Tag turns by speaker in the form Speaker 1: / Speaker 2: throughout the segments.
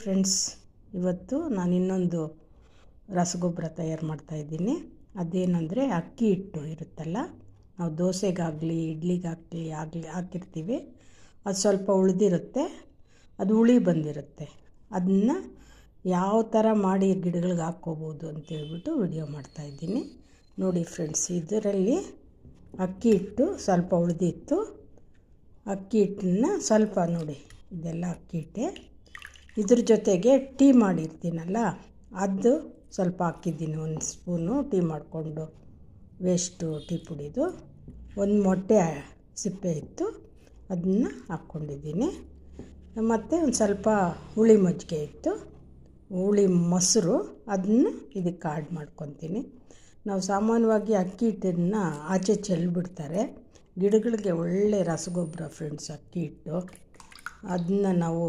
Speaker 1: Friends ಇವತ್ತು ನಾನು ಇನ್ನೊಂದು ರಸಗೊಬ್ಬರ ತಯಾರು ಮಾಡ್ತಾಯಿದ್ದೀನಿ ಅದೇನೆಂದರೆ ಅಕ್ಕಿ ಹಿಟ್ಟು ಇರುತ್ತಲ್ಲ, ನಾವು ದೋಸೆಗಾಗಲಿ, ಇಡ್ಲಿಗಾಗಲಿ ಆಗಲಿ ಹಾಕಿರ್ತೀವಿ. ಅದು ಸ್ವಲ್ಪ ಉಳಿದಿರುತ್ತೆ, ಅದು ಹುಳಿ ಬಂದಿರುತ್ತೆ. ಅದನ್ನ ಯಾವ ಥರ ಮಾಡಿ ಗಿಡಗಳಿಗೆ ಹಾಕ್ಕೋಬೋದು ಅಂತೇಳ್ಬಿಟ್ಟು ವಿಡಿಯೋ ಮಾಡ್ತಾಯಿದ್ದೀನಿ ನೋಡಿ ಫ್ರೆಂಡ್ಸ್ ಇದರಲ್ಲಿ ಅಕ್ಕಿ ಹಿಟ್ಟು ಸ್ವಲ್ಪ ಉಳಿದಿತ್ತು. ಅಕ್ಕಿ ಹಿಟ್ಟನ್ನ ಸ್ವಲ್ಪ ನೋಡಿ, ಇದೆಲ್ಲ ಅಕ್ಕಿ ಹಿಟ್ಟೆ. ಇದ್ರ ಜೊತೆಗೆ ಟೀ ಮಾಡಿರ್ತೀನಲ್ಲ, ಅದು ಸ್ವಲ್ಪ ಹಾಕಿದ್ದೀನಿ, ಒಂದು ಸ್ಪೂನು ಟೀ ಮಾಡಿಕೊಂಡು. ವೇಸ್ಟು ಟೀ ಪುಡಿದು ಒಂದು ಮೊಟ್ಟೆ ಸಿಪ್ಪೆ ಇತ್ತು, ಅದನ್ನು ಹಾಕ್ಕೊಂಡಿದ್ದೀನಿ. ಮತ್ತು ಒಂದು ಸ್ವಲ್ಪ ಹುಳಿ ಮಜ್ಜಿಗೆ ಇತ್ತು, ಹುಳಿ ಮೊಸರು, ಅದನ್ನು ಇದಕ್ಕೆ ಆ್ಯಡ್ ಮಾಡ್ಕೊತೀನಿ. ನಾವು ಸಾಮಾನ್ಯವಾಗಿ ಅಕ್ಕಿ ಹಿಟ್ಟನ್ನು ಆಚೆ ಚೆಲ್ಬಿಡ್ತಾರೆ. ಗಿಡಗಳಿಗೆ ಒಳ್ಳೆ ರಸಗೊಬ್ಬರ ಫ್ರೆಂಡ್ಸ್ ಅಕ್ಕಿ ಹಿಟ್ಟು, ಅದನ್ನ ನಾವು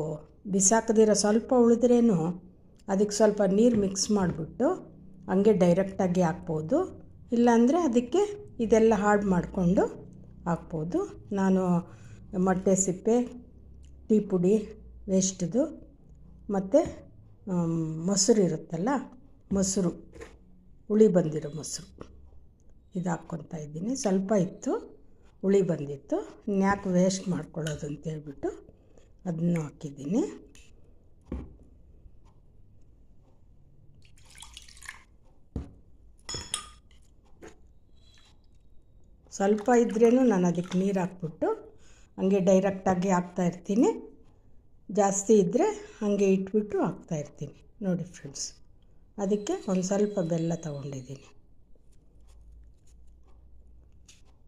Speaker 1: ಬಿಸಾಕದಿರೋ ಸ್ವಲ್ಪ ಉಳಿದ್ರೇನು? ಅದಕ್ಕೆ ಸ್ವಲ್ಪ ನೀರು ಮಿಕ್ಸ್ ಮಾಡಿಬಿಟ್ಟು ಹಂಗೆ ಡೈರೆಕ್ಟಾಗಿ ಹಾಕ್ಬೋದು. ಇಲ್ಲಾಂದರೆ ಅದಕ್ಕೆ ಇದೆಲ್ಲ ಹಾಡು ಮಾಡಿಕೊಂಡು ಹಾಕ್ಬೋದು. ನಾನು ಮೊಟ್ಟೆ ಸಿಪ್ಪೆ, ಟೀ ಪುಡಿ ವೇಸ್ಟ್ದು ಮತ್ತು ಮೊಸರು ಇರುತ್ತಲ್ಲ, ಮೊಸರು, ಹುಳಿ ಬಂದಿರೋ ಮೊಸರು. ಇದು ಹಾಕ್ಕೊತಾ ಇದ್ದೀನಿ. ಸ್ವಲ್ಪ ಇತ್ತು, ಹುಳಿ ಬಂದಿತ್ತು. ಇನ್ಯಾಕೆ ವೇಸ್ಟ್ ಮಾಡ್ಕೊಳ್ಳೋದು ಅಂತೇಳ್ಬಿಟ್ಟು ಅದನ್ನು ಹಾಕಿದ್ದೀನಿ. ಸ್ವಲ್ಪ ಇದ್ರೇನು ನಾನು ಅದಕ್ಕೆ ನೀರು ಹಾಕ್ಬಿಟ್ಟು ಹಂಗೆ ಡೈರೆಕ್ಟಾಗಿ ಹಾಕ್ತಾಯಿರ್ತೀನಿ ಜಾಸ್ತಿ ಇದ್ದರೆ ಹಾಗೆ ಇಟ್ಬಿಟ್ಟು ಹಾಕ್ತಾಯಿರ್ತೀನಿ ನೋಡಿ ಫ್ರೆಂಡ್ಸ್ ಅದಕ್ಕೆ ಒಂದು ಸ್ವಲ್ಪ ಬೆಲ್ಲ ತಗೊಂಡಿದ್ದೀನಿ.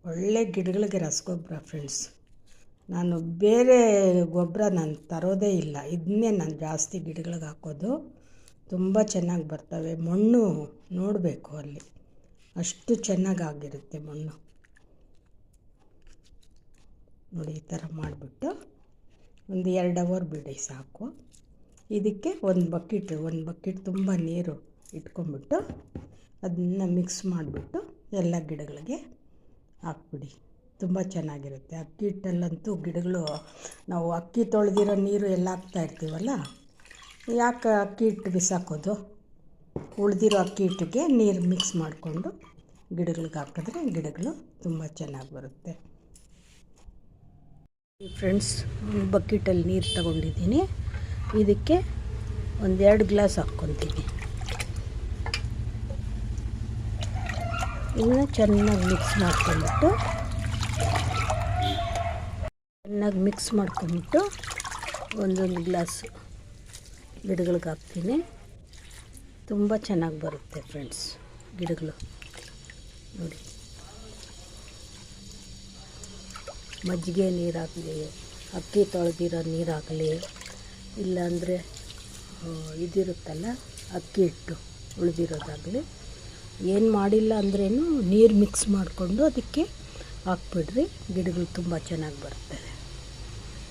Speaker 1: ಒಳ್ಳೆ ಗಿಡಗಳಿಗೆ ರಸಗೊಬ್ಬರ ಫ್ರೆಂಡ್ಸ್ ನಾನು ಬೇರೆ ಗೊಬ್ಬರ ನಾನು ತರೋದೇ ಇಲ್ಲ. ಇದನ್ನೇ ನಾನು ಜಾಸ್ತಿ ಗಿಡಗಳಿಗೆ ಹಾಕೋದು. ತುಂಬ ಚೆನ್ನಾಗಿ ಬರ್ತವೆ. ಮಣ್ಣು ನೋಡಬೇಕು ಅಲ್ಲಿ. ಅಷ್ಟು ಚೆನ್ನಾಗಾಗಿರುತ್ತೆ ಮಣ್ಣು. ನೋಡಿ, ಈ ಥರ ಮಾಡಿಬಿಟ್ಟು ಒಂದು ಎರಡು ಅವರ್ ಬಿಡಿ ಸಾಕು. ಇದಕ್ಕೆ ಒಂದು ಬಕೆಟ್ ಒಂದು ಬಕೆಟ್ ತುಂಬ ನೀರು ಇಟ್ಕೊಂಬಿಟ್ಟು ಅದನ್ನು ಮಿಕ್ಸ್ ಮಾಡಿಬಿಟ್ಟು ಎಲ್ಲ ಗಿಡಗಳಿಗೆ ಹಾಕ್ಬಿಡಿ. ತುಂಬ ಚೆನ್ನಾಗಿರುತ್ತೆ. ಅಕ್ಕಿ ಹಿಟ್ಟಲ್ಲಂತೂ ಗಿಡಗಳು, ನಾವು ಅಕ್ಕಿ ತೊಳೆದಿರೋ ನೀರು ಎಲ್ಲ ಹಾಕ್ತಾ ಇರ್ತೀವಲ್ಲ, ಯಾಕೆ ಅಕ್ಕಿ ಹಿಟ್ಟು ಬಿಸಾಕೋದು? ಉಳಿದಿರೋ ಅಕ್ಕಿ ಹಿಟ್ಟಿಗೆ ನೀರು ಮಿಕ್ಸ್ ಮಾಡಿಕೊಂಡು ಗಿಡಗಳಿಗೆ ಹಾಕಿದ್ರೆ ಗಿಡಗಳು ತುಂಬ ಚೆನ್ನಾಗಿ ಬರುತ್ತೆ. ಫ್ರೆಂಡ್ಸ್ ಒಂದು ಬಕೆಟಲ್ಲಿ ನೀರು ತಗೊಂಡಿದ್ದೀನಿ. ಇದಕ್ಕೆ ಒಂದೆರಡು ಗ್ಲಾಸ್ ಹಾಕ್ಕೊತೀನಿ. ಇನ್ನು ಚೆನ್ನಾಗಿ ಮಿಕ್ಸ್ ಮಾಡ್ಕೊಂಬಿಟ್ಟು ಚೆನ್ನಾಗಿ ಮಿಕ್ಸ್ ಮಾಡ್ಕೊಂಬಿಟ್ಟು ಒಂದೊಂದು ಗ್ಲಾಸು ಗಿಡಗಳಿಗೆ ಹಾಕ್ತೀನಿ. ತುಂಬ ಚೆನ್ನಾಗಿ ಬರುತ್ತೆ ಫ್ರೆಂಡ್ಸ್ ಗಿಡಗಳು. ನೋಡಿ. ಮಜ್ಜಿಗೆ ನೀರಾಗಲಿ, ಅಕ್ಕಿ ತೊಳೆದಿರೋ ನೀರಾಗಲಿ, ಇಲ್ಲಾಂದರೆ ಇದಿರುತ್ತಲ್ಲ, ಅಕ್ಕಿ ಹಿಟ್ಟು ಉಳಿದಿರೋದಾಗಲಿ, ಏನು ಮಾಡಿಲ್ಲ ಅಂದ್ರೇನು ನೀರು ಮಿಕ್ಸ್ ಮಾಡಿಕೊಂಡು ಅದಕ್ಕೆ ಹಾಕ್ಬಿಡ್ರಿ, ಗಿಡಗಳು ತುಂಬ ಚೆನ್ನಾಗಿ ಬರ್ತವೆ